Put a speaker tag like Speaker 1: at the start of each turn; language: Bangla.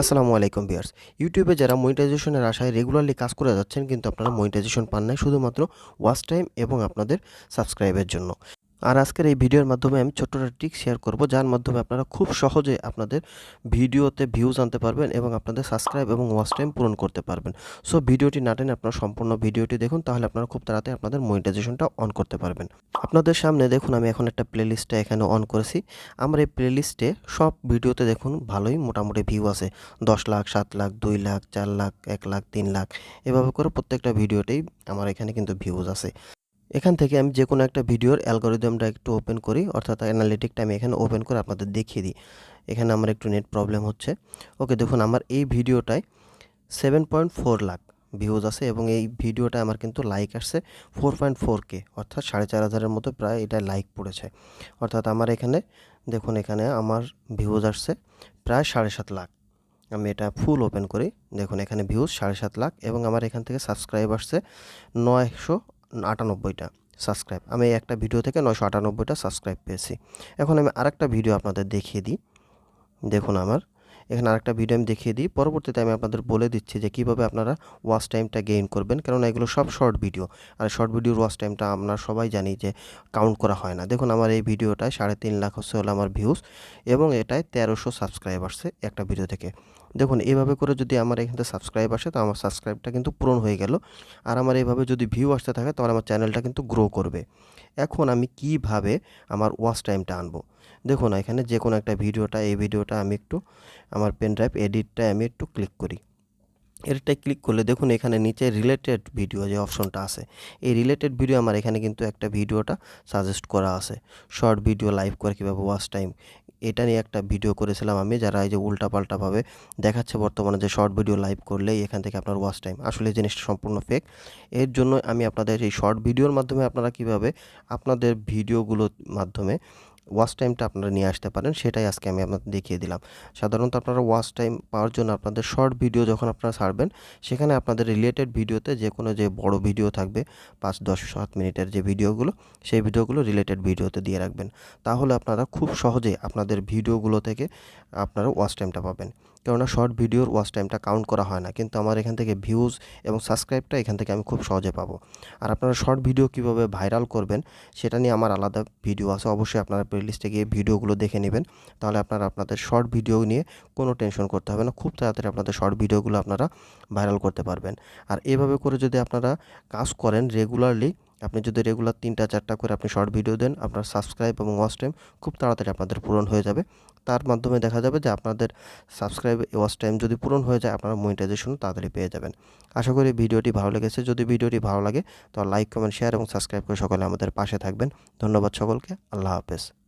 Speaker 1: আসসালামু আলাইকুম বিয়ার্স ইউটিউবে যারা মনিটাইজেশনের আশায় রেগুলারলি কাজ করে যাচ্ছেন, কিন্তু আপনারা মনিটাইজেশন পান নাই, শুধুমাত্র ওয়াচ টাইম এবং আপনাদের সাবস্ক্রাইবের জন্য। আর আজকের এই ভিডিওর মাধ্যমে আমি ছোট্ট একটা ট্রিক শেয়ার করব, যার মাধ্যমে আপনারা খুব সহজে আপনাদের ভিডিওতে ভিউজ আনতে পারবেন এবং আপনাদের সাবস্ক্রাইব এবং ওয়াচ টাইম পূরণ করতে পারবেন। সো ভিডিওটি না টেনে আপনারা সম্পূর্ণ ভিডিওটি দেখুন, তাহলে আপনারা খুব তাড়াতাড়ি আপনাদের মনিটাইজেশনটা অন করতে পারবেন। আপনাদের সামনে দেখুন, আমি এখন একটা প্লেলিস্টটা এখানে অন করেছি। আমার এই প্লেলিস্টে সব ভিডিওতে দেখুন, ভালোই মোটামুটি ভিউ আছে। দশ লাখ, সাত লাখ, দুই লাখ, চার লাখ, এক লাখ, তিন লাখ, এভাবে করে প্রত্যেকটা ভিডিওতেই আমার এখানে কিন্তু ভিউজ আছে। এখান থেকে আমি যে কোনো একটা ভিডিওর অ্যালগোরিদমটা একটু ওপেন করি, অর্থাৎ অ্যানালিটিকটা আমি এখানে ওপেন করে আপনাদের দেখিয়ে দিই। এখানে আমার একটু নেট প্রবলেম হচ্ছে। ওকে, দেখুন, আমার এই ভিডিওটায় seven point four lakh views আছে এবং এই ভিডিওটা আমার কিন্তু লাইক আসছে ফোর পয়েন্ট ফোর কে অর্থাৎ সাড়ে চার হাজারের মতো প্রায় এটা লাইক পড়েছে। অর্থাৎ আমার এখানে, দেখুন, এখানে আমার ভিউজ আসছে প্রায় সাড়ে সাত লাখ। আমি এটা ফুল ওপেন করি, দেখুন, এখানে ভিউজ সাড়ে সাত লাখ এবং আমার এখান থেকে সাবস্ক্রাইব আসছে নয়শো আটানব্বইটা সাবস্ক্রাইব আমি একটা ভিডিও থেকে নয়শো আটানব্বইটা সাবস্ক্রাইব পেয়েছি। এখন আমি আরেকটা ভিডিও আপনাদের দেখিয়ে দিই। দেখুন আমার। এখানে আরেকটা ভিডিও আমি দেখিয়ে দিই। পরবর্তীতে আমি আপনাদের বলে দিচ্ছি যে কীভাবে আপনারা ওয়াচ টাইমটা গেইন করবেন। কারণ এগুলো সব শর্ট ভিডিও আর শর্ট ভিডিওর ওয়াচ টাইমটা আমরা সবাই জানি যে কাউন্ট করা হয় না। দেখুন, আমার এই ভিডিওটায় সাড়ে তিন লাখ হচ্ছে হলো আমার ভিউজ এবং এটায় তেরোশো সাবস্ক্রাইব আসছে একটা ভিডিও থেকে। দেখুন এইভাবে করে যদি আমার এখানে সাবস্ক্রাইব আসে, তো আমার সাবস্ক্রাইবটা কিন্তু পূরণ হয়ে গেল। আর আমার এইভাবে যদি ভিউ আসতে থাকে তাহলে আমার চ্যানেলটা কিন্তু গ্রো করবে। এখন আমি কীভাবে আমার ওয়াচ টাইমটা আনব? দেখুন, এখানে যে কোনো একটা ভিডিওটা এই ভিডিওটা আমি একটু আমার পেন ড্রাইভ এডিটটায় আমি একটু ক্লিক করি। এটাই ক্লিক করলে দেখুন এখানে নিচে রিলেটেড ভিডিও যে অপশনটা আছে, এই রিলেটেড ভিডিও আমার এখানে কিন্তু একটা ভিডিওটা সাজেস্ট করা আছে। শর্ট ভিডিও লাইভ করে কীভাবে ওয়াচ টাইম এটা নিয়ে একটা ভিডিও করেছিলাম আমি, যারা এই যে উল্টাপাল্টাভাবে দেখাচ্ছে বর্তমানে যে শর্ট ভিডিও লাইভ করলেই এখান থেকে আপনার ওয়াচ টাইম আসলে জিনিসটা সম্পূর্ণ ফেক এর জন্য আমি আপনাদের এই শর্ট ভিডিওর মাধ্যমে আপনারা কীভাবে আপনাদের ভিডিওগুলোর মাধ্যমে ওয়াচ টাইমটা আপনারা নিয়ে আসতে পারেন, সেটাই আজকে আমি আপনাদের দেখিয়ে দিলাম। সাধারণত আপনারা ওয়াচ টাইম পাওয়ার জন্য আপনাদের শর্ট ভিডিও যখন আপনারা ছাড়বেন, সেখানে আপনাদের রিলেটেড ভিডিওতে যে কোনো যে বড় ভিডিও থাকবে, পাঁচ, দশ, সাত মিনিটের যে ভিডিওগুলো সেই ভিডিওগুলো রিলেটেড ভিডিওতে দিয়ে রাখবেন। তাহলে আপনারা খুব সহজে আপনাদের ভিডিওগুলো থেকে আপনারা ওয়াচ টাইমটা পাবেন। কেননা শর্ট ভিডিওর ওয়াচ টাইমটা কাউন্ট করা হয় না। কিন্তু আমার এখান থেকে ভিউজ এবং সাবস্ক্রাইবটা এখান থেকে আমি খুব সহজে পাবো। আর আপনারা শর্ট ভিডিও কীভাবে ভাইরাল করবেন, সেটা নিয়ে আমার আলাদা ভিডিও আছে। অবশ্যই আপনারা প্লেলিস্টে গিয়ে ভিডিওগুলো দেখে নেবেন। তাহলে আপনারা আপনাদের শর্ট ভিডিও নিয়ে কোনো টেনশন করতে হবে না। খুব তাড়াতাড়ি আপনাদের শর্ট ভিডিওগুলো আপনারা ভাইরাল করতে পারবেন। আর এভাবে করে যদি আপনারা কাজ করেন রেগুলারলি আপনি যদি রেগুলার তিনটা, চারটা করে আপনি শর্ট ভিডিও দেন, আপনার সাবস্ক্রাইব এবং ওয়াচ টাইম খুব তাড়াতাড়ি আপনাদের পূরণ হয়ে যাবে। তার মাধ্যমে দেখা যাবে যে আপনাদের সাবস্ক্রাইব ওয়াচ টাইম যদি পূরণ হয়ে যায়, আপনারা মনিটাইজেশন তাড়াতাড়ি পেয়ে যাবেন। আশা করি ভিডিওটি ভালো লেগেছে। যদি ভিডিওটি ভালো লাগে, তো লাইক কমেন্ট শেয়ার এবং সাবস্ক্রাইব করে সকলে আমাদের পাশে থাকবেন। ধন্যবাদ সকলকে। আল্লাহ হাফেজ।